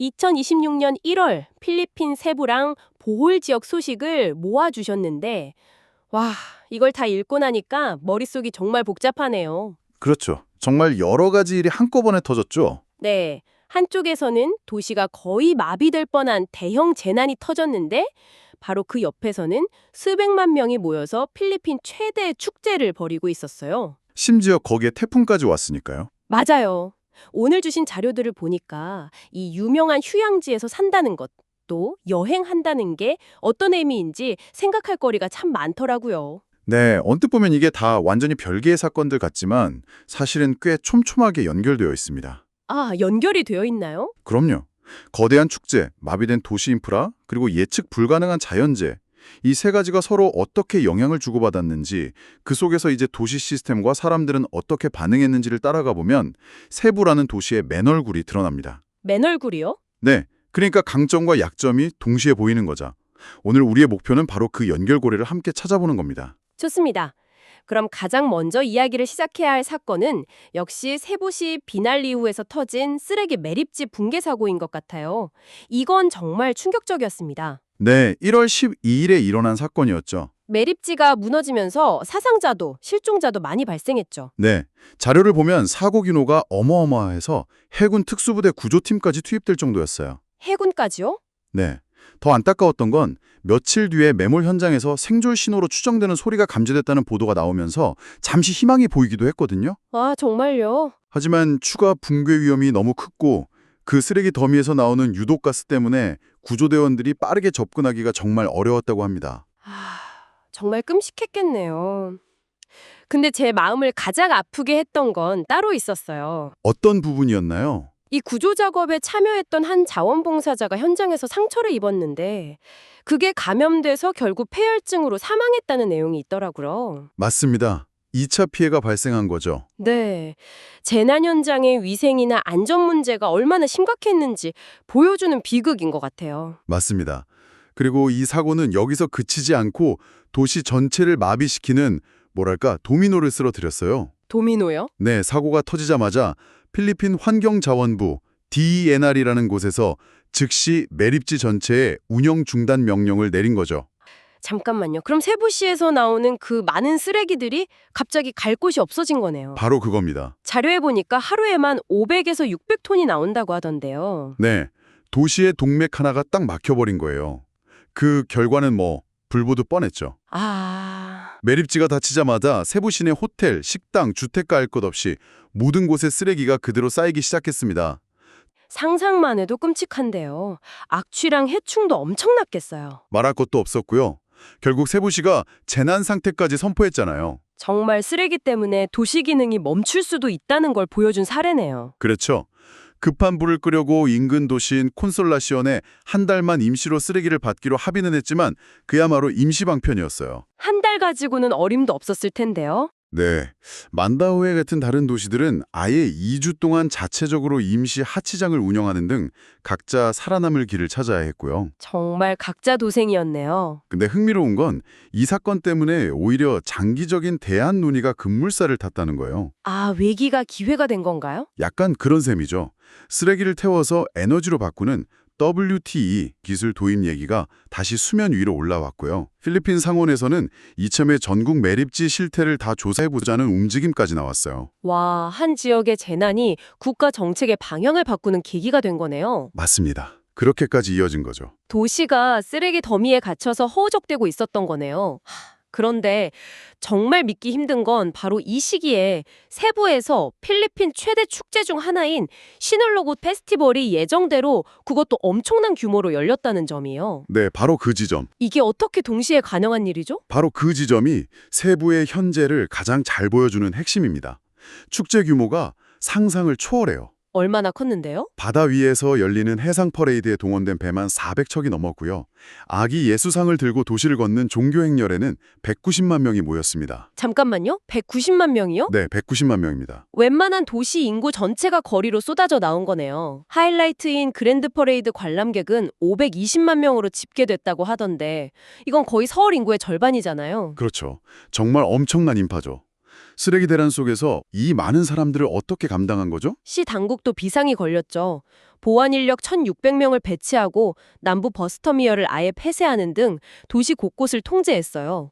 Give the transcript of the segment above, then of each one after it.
2026년 1월 필리핀 세부랑 보홀 지역 소식을 모아주셨는데, 와, 이걸 다 읽고 나니까 머릿속이 정말 복잡하네요. 그렇죠. 정말 여러 가지 일이 한꺼번에 터졌죠. 네. 한쪽에서는 도시가 거의 마비될 뻔한 대형 재난이 터졌는데, 바로 그 옆에서는 수백만 명이 모여서 필리핀 최대 축제를 벌이고 있었어요. 심지어 거기에 태풍까지 왔으니까요. 맞아요. 오늘 주신 자료들을 보니까 이 유명한 휴양지에서 산다는 것, 또 여행한다는 게 어떤 의미인지 생각할 거리가 참 많더라고요. 네, 언뜻 보면 이게 다 완전히 별개의 사건들 같지만 사실은 꽤 촘촘하게 연결되어 있습니다. 아, 연결이 되어 있나요? 그럼요. 거대한 축제, 마비된 도시 인프라, 그리고 예측 불가능한 자연재해 이 세 가지가 서로 어떻게 영향을 주고받았는지 그 속에서 이제 도시 시스템과 사람들은 어떻게 반응했는지를 따라가 보면 세부라는 도시의 맨얼굴이 드러납니다. 맨 얼굴이요? 네, 그러니까 강점과 약점이 동시에 보이는 거죠. 오늘 우리의 목표는 바로 그 연결고리를 함께 찾아보는 겁니다. 좋습니다. 그럼 가장 먼저 이야기를 시작해야 할 사건은 역시 세부시 비날리우에서 터진 쓰레기 매립지 붕괴 사고인 것 같아요. 이건 정말 충격적이었습니다. 네, 1월 12일에 일어난 사건이었죠. 매립지가 무너지면서 사상자도 실종자도 많이 발생했죠. 네, 자료를 보면 사고 규모가 어마어마해서 해군 특수부대 구조팀까지 투입될 정도였어요. 해군까지요? 네, 더 안타까웠던 건 며칠 뒤에 매몰 현장에서 생존 신호로 추정되는 소리가 감지됐다는 보도가 나오면서 잠시 희망이 보이기도 했거든요. 아, 정말요? 하지만 추가 붕괴 위험이 너무 컸고 그 쓰레기 더미에서 나오는 유독가스 때문에 구조대원들이 빠르게 접근하기가 정말 어려웠다고 합니다. 아, 정말 끔찍했겠네요. 근데 제 마음을 가장 아프게 했던 건 따로 있었어요. 어떤 부분이었나요? 이 구조 작업에 참여했던 한 자원봉사자가 현장에서 상처를 입었는데 그게 감염돼서 결국 폐혈증으로 사망했다는 내용이 있더라고요. 맞습니다. 2차 피해가 발생한 거죠. 네. 재난 현장의 위생이나 안전 문제가 얼마나 심각했는지 보여주는 비극인 것 같아요. 맞습니다. 그리고 이 사고는 여기서 그치지 않고 도시 전체를 마비시키는 뭐랄까 도미노를 쓰러뜨렸어요. 도미노요? 네, 사고가 터지자마자 필리핀 환경자원부 DENR이라는 곳에서 즉시 매립지 전체에 운영 중단 명령을 내린 거죠. 잠깐만요. 그럼 세부시에서 나오는 그 많은 쓰레기들이 갑자기 갈 곳이 없어진 거네요. 바로 그겁니다. 자료에 보니까 하루에만 500에서 600톤이 나온다고 하던데요. 네, 도시의 동맥 하나가 딱 막혀버린 거예요. 그 결과는 뭐 불보듯 뻔했죠. 아, 매립지가 닫히자마자 세부 시내 호텔, 식당, 주택가 할 것 없이 모든 곳에 쓰레기가 그대로 쌓이기 시작했습니다. 상상만 해도 끔찍한데요. 악취랑 해충도 엄청났겠어요. 말할 것도 없었고요. 결국 세부시가 재난 상태까지 선포했잖아요. 정말 쓰레기 때문에 도시 기능이 멈출 수도 있다는 걸 보여준 사례네요. 그렇죠. 급한 불을 끄려고 인근 도시인 콘솔라시온에 한 달만 임시로 쓰레기를 받기로 합의는 했지만 그야말로 임시 방편이었어요. 한 달 가지고는 어림도 없었을 텐데요. 네. 만다오에 같은 다른 도시들은 아예 2주 동안 자체적으로 임시 하치장을 운영하는 등 각자 살아남을 길을 찾아야 했고요. 정말 각자 도생이었네요. 근데 흥미로운 건 이 사건 때문에 오히려 장기적인 대안 논의가 급물살을 탔다는 거예요. 아, 외기가 기회가 된 건가요? 약간 그런 셈이죠. 쓰레기를 태워서 에너지로 바꾸는 WTE 기술 도입 얘기가 다시 수면 위로 올라왔고요. 필리핀 상원에서는 이참에 전국 매립지 실태를 다 조사해보자는 움직임까지 나왔어요. 와, 한 지역의 재난이 국가 정책의 방향을 바꾸는 계기가 된 거네요. 맞습니다. 그렇게까지 이어진 거죠. 도시가 쓰레기 더미에 갇혀서 허우적대고 있었던 거네요. 하, 그런데 정말 믿기 힘든 건 바로 이 시기에 세부에서 필리핀 최대 축제 중 하나인 시놀로굿 페스티벌이 예정대로 그것도 엄청난 규모로 열렸다는 점이에요. 네, 바로 그 지점. 이게 어떻게 동시에 가능한 일이죠? 바로 그 지점이 세부의 현재를 가장 잘 보여주는 핵심입니다. 축제 규모가 상상을 초월해요. 얼마나 컸는데요? 바다 위에서 열리는 해상 퍼레이드에 동원된 배만 400척이 넘었고요. 아기 예수상을 들고 도시를 걷는 종교 행렬에는 190만 명이 모였습니다. 잠깐만요. 190만 명이요? 네, 190만 명입니다. 웬만한 도시 인구 전체가 거리로 쏟아져 나온 거네요. 하이라이트인 그랜드 퍼레이드 관람객은 520만 명으로 집계됐다고 하던데 이건 거의 서울 인구의 절반이잖아요. 그렇죠. 정말 엄청난 인파죠. 쓰레기 대란 속에서 이 많은 사람들을 어떻게 감당한 거죠? 시 당국도 비상이 걸렸죠. 보안 인력 1,600명을 배치하고 남부 버스터미널을 아예 폐쇄하는 등 도시 곳곳을 통제했어요.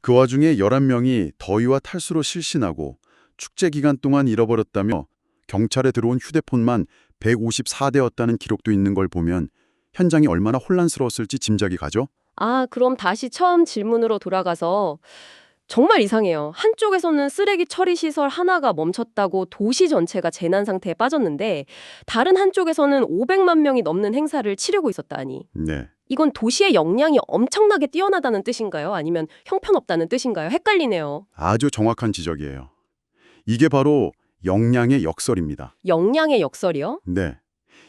그 와중에 11명이 더위와 탈수로 실신하고 축제 기간 동안 잃어버렸다며 경찰에 들어온 휴대폰만 154대였다는 기록도 있는 걸 보면 현장이 얼마나 혼란스러웠을지 짐작이 가죠? 아, 그럼 다시 처음 질문으로 돌아가서 정말 이상해요. 한쪽에서는 쓰레기 처리 시설 하나가 멈췄다고 도시 전체가 재난 상태에 빠졌는데 다른 한쪽에서는 500만 명이 넘는 행사를 치르고 있었다니. 네. 이건 도시의 역량이 엄청나게 뛰어나다는 뜻인가요? 아니면 형편없다는 뜻인가요? 헷갈리네요. 아주 정확한 지적이에요. 이게 바로 역량의 역설입니다. 역량의 역설이요? 네.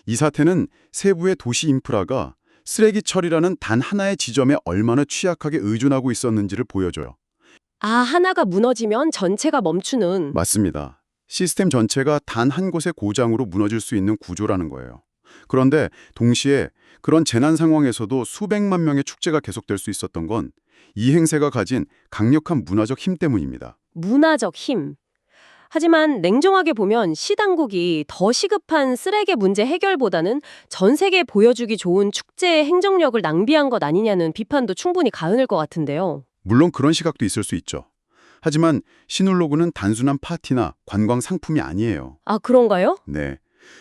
이 사태는 세부의 도시 인프라가 쓰레기 처리라는 단 하나의 지점에 얼마나 취약하게 의존하고 있었는지를 보여줘요. 아, 하나가 무너지면 전체가 멈추는. 맞습니다. 시스템 전체가 단 한 곳의 고장으로 무너질 수 있는 구조라는 거예요. 그런데 동시에 그런 재난 상황에서도 수백만 명의 축제가 계속될 수 있었던 건 이 행세가 가진 강력한 문화적 힘 때문입니다. 문화적 힘. 하지만 냉정하게 보면 시당국이 더 시급한 쓰레기 문제 해결보다는 전 세계에 보여주기 좋은 축제의 행정력을 낭비한 것 아니냐는 비판도 충분히 가은을 것 같은데요. 물론 그런 시각도 있을 수 있죠. 하지만 시눌로그는 단순한 파티나 관광 상품이 아니에요. 아, 그런가요? 네.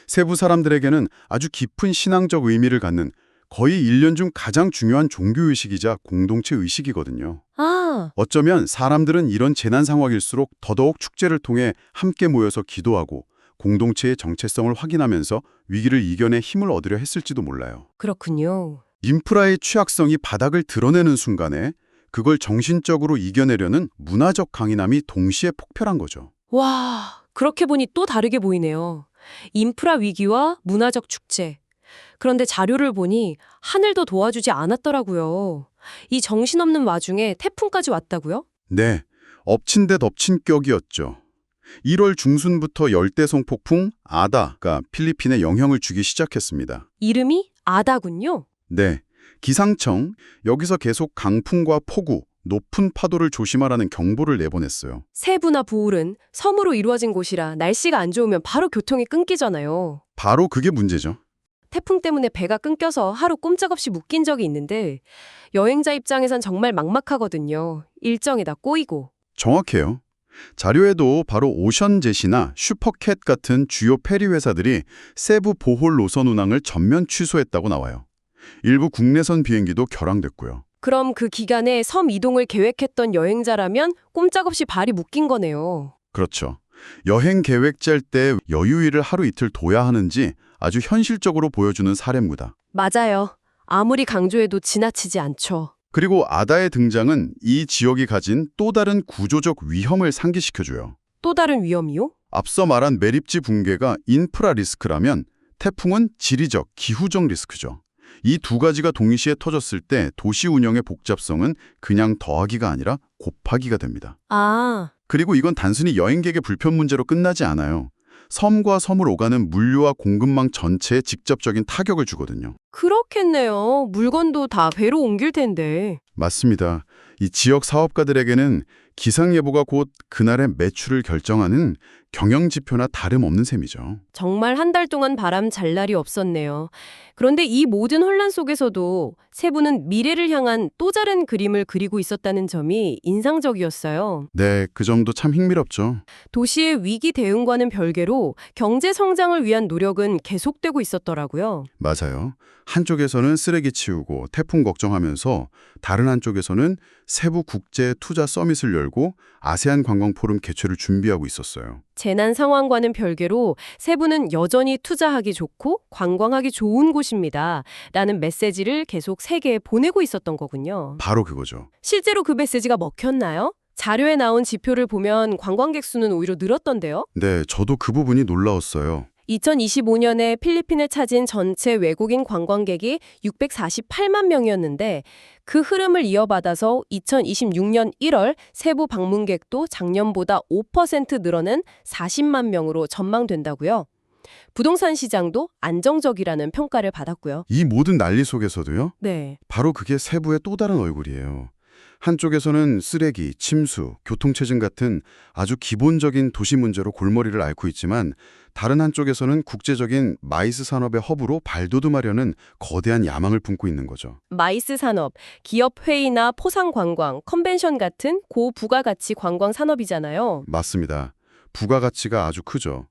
세부 사람들에게는 아주 깊은 신앙적 의미를 갖는 거의 1년 중 가장 중요한 종교의식이자 공동체 의식이거든요. 아, 어쩌면 사람들은 이런 재난 상황일수록 더더욱 축제를 통해 함께 모여서 기도하고 공동체의 정체성을 확인하면서 위기를 이겨내 힘을 얻으려 했을지도 몰라요. 그렇군요. 인프라의 취약성이 바닥을 드러내는 순간에 그걸 정신적으로 이겨내려는 문화적 강인함이 동시에 폭발한 거죠. 와, 그렇게 보니 또 다르게 보이네요. 인프라 위기와 문화적 축제. 그런데 자료를 보니 하늘도 도와주지 않았더라고요. 이 정신없는 와중에 태풍까지 왔다고요? 네, 엎친 데 덮친 격이었죠. 1월 중순부터 열대성 폭풍 아다가 필리핀에 영향을 주기 시작했습니다. 이름이 아다군요. 네, 기상청 여기서 계속 강풍과 폭우, 높은 파도를 조심하라는 경보를 내보냈어요. 세부나 부울은 섬으로 이루어진 곳이라 날씨가 안 좋으면 바로 교통이 끊기잖아요. 바로 그게 문제죠. 태풍 때문에 배가 끊겨서 하루 꼼짝없이 묶인 적이 있는데 여행자 입장에선 정말 막막하거든요. 일정이 다 꼬이고. 정확해요. 자료에도 바로 오션젯이나 슈퍼캣 같은 주요 페리 회사들이 세부 보홀 노선 운항을 전면 취소했다고 나와요. 일부 국내선 비행기도 결항됐고요. 그럼 그 기간에 섬 이동을 계획했던 여행자라면 꼼짝없이 발이 묶인 거네요. 그렇죠. 여행 계획 짤 때 여유일을 하루 이틀 둬야 하는지 아주 현실적으로 보여주는 사례입니다. 맞아요. 아무리 강조해도 지나치지 않죠. 그리고 아다의 등장은 이 지역이 가진 또 다른 구조적 위험을 상기시켜줘요. 또 다른 위험이요? 앞서 말한 매립지 붕괴가 인프라 리스크라면 태풍은 지리적, 기후적 리스크죠. 이 두 가지가 동시에 터졌을 때 도시 운영의 복잡성은 그냥 더하기가 아니라 곱하기가 됩니다. 아, 그리고 이건 단순히 여행객의 불편 문제로 끝나지 않아요. 섬과 섬을 오가는 물류와 공급망 전체에 직접적인 타격을 주거든요. 그렇겠네요. 물건도 다 배로 옮길 텐데. 맞습니다. 이 지역 사업가들에게는 기상예보가 곧 그날의 매출을 결정하는 경영 지표나 다름없는 셈이죠. 정말 한 달 동안 바람 잘 날이 없었네요. 그런데 이 모든 혼란 속에서도 세부는 미래를 향한 또 다른 그림을 그리고 있었다는 점이 인상적이었어요. 네, 그 점도 참 흥미롭죠. 도시의 위기 대응과는 별개로 경제 성장을 위한 노력은 계속되고 있었더라고요. 맞아요. 한쪽에서는 쓰레기 치우고 태풍 걱정하면서 다른 한쪽에서는 세부 국제 투자 서밋을 열고 아세안 관광 포럼 개최를 준비하고 있었어요. 재난 상황과는 별개로 세부는 여전히 투자하기 좋고 관광하기 좋은 곳입니다. 라는 메시지를 계속 세계에 보내고 있었던 거군요. 바로 그거죠. 실제로 그 메시지가 먹혔나요? 자료에 나온 지표를 보면 관광객 수는 오히려 늘었던데요. 네, 저도 그 부분이 놀라웠어요. 2025년에 필리핀을 찾은 전체 외국인 관광객이 648만 명이었는데 그 흐름을 이어받아서 2026년 1월 세부 방문객도 작년보다 5% 늘어난 40만 명으로 전망된다고요. 부동산 시장도 안정적이라는 평가를 받았고요. 이 모든 난리 속에서도요. 네. 바로 그게 세부의 또 다른 얼굴이에요. 한쪽에서는 쓰레기, 침수, 교통체증 같은 아주 기본적인 도시 문제로 골머리를 앓고 있지만 다른 한쪽에서는 국제적인 마이스 산업의 허브로 발돋움하려는 거대한 야망을 품고 있는 거죠. 마이스 산업, 기업 회의나 포상 관광, 컨벤션 같은 고부가가치 관광 산업이잖아요. 맞습니다. 부가가치가 아주 크죠.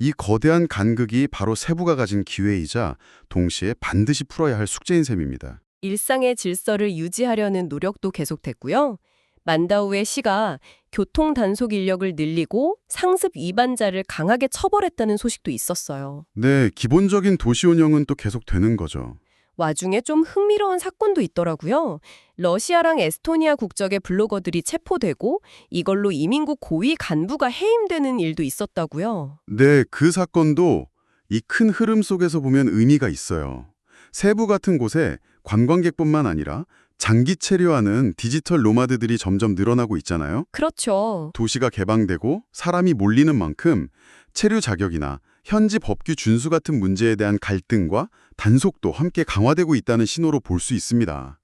이 거대한 간극이 바로 세부가 가진 기회이자 동시에 반드시 풀어야 할 숙제인 셈입니다. 일상의 질서를 유지하려는 노력도 계속됐고요. 만다우의 시가 교통 단속 인력을 늘리고 상습 위반자를 강하게 처벌했다는 소식도 있었어요. 네, 기본적인 도시 운영은 또 계속되는 거죠. 와중에 좀 흥미로운 사건도 있더라고요. 러시아랑 에스토니아 국적의 블로거들이 체포되고 이걸로 이민국 고위 간부가 해임되는 일도 있었다고요. 네, 그 사건도 이 큰 흐름 속에서 보면 의미가 있어요. 세부 같은 곳에 관광객뿐만 아니라 장기 체류하는 디지털 노마드들이 점점 늘어나고 있잖아요. 그렇죠. 도시가 개방되고 사람이 몰리는 만큼 체류 자격이나 현지 법규 준수 같은 문제에 대한 갈등과 단속도 함께 강화되고 있다는 신호로 볼 수 있습니다.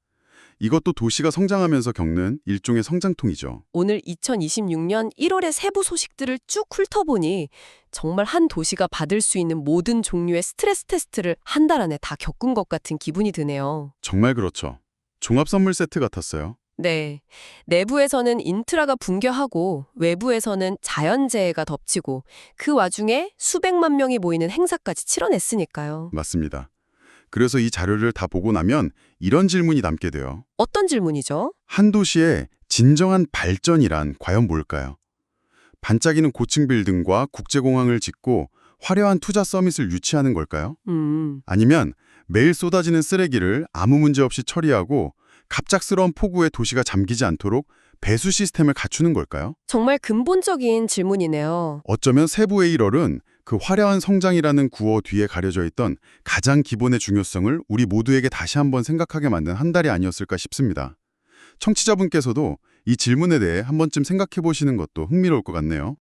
이것도 도시가 성장하면서 겪는 일종의 성장통이죠. 오늘 2026년 1월의 세부 소식들을 쭉 훑어보니 정말 한 도시가 받을 수 있는 모든 종류의 스트레스 테스트를 한 달 안에 다 겪은 것 같은 기분이 드네요. 정말 그렇죠. 종합 선물 세트 같았어요. 네. 내부에서는 인트라가 붕괴하고 외부에서는 자연재해가 덮치고 그 와중에 수백만 명이 모이는 행사까지 치러냈으니까요. 맞습니다. 그래서 이 자료를 다 보고 나면 이런 질문이 남게 돼요. 어떤 질문이죠? 한 도시의 진정한 발전이란 과연 뭘까요? 반짝이는 고층 빌딩과 국제공항을 짓고 화려한 투자 서밋을 유치하는 걸까요? 음, 아니면 매일 쏟아지는 쓰레기를 아무 문제 없이 처리하고 갑작스러운 폭우에 도시가 잠기지 않도록 배수 시스템을 갖추는 걸까요? 정말 근본적인 질문이네요. 어쩌면 세부의 1월은 그 화려한 성장이라는 구호 뒤에 가려져 있던 가장 기본의 중요성을 우리 모두에게 다시 한번 생각하게 만든 한 달이 아니었을까 싶습니다. 청취자분께서도 이 질문에 대해 한 번쯤 생각해 보시는 것도 흥미로울 것 같네요.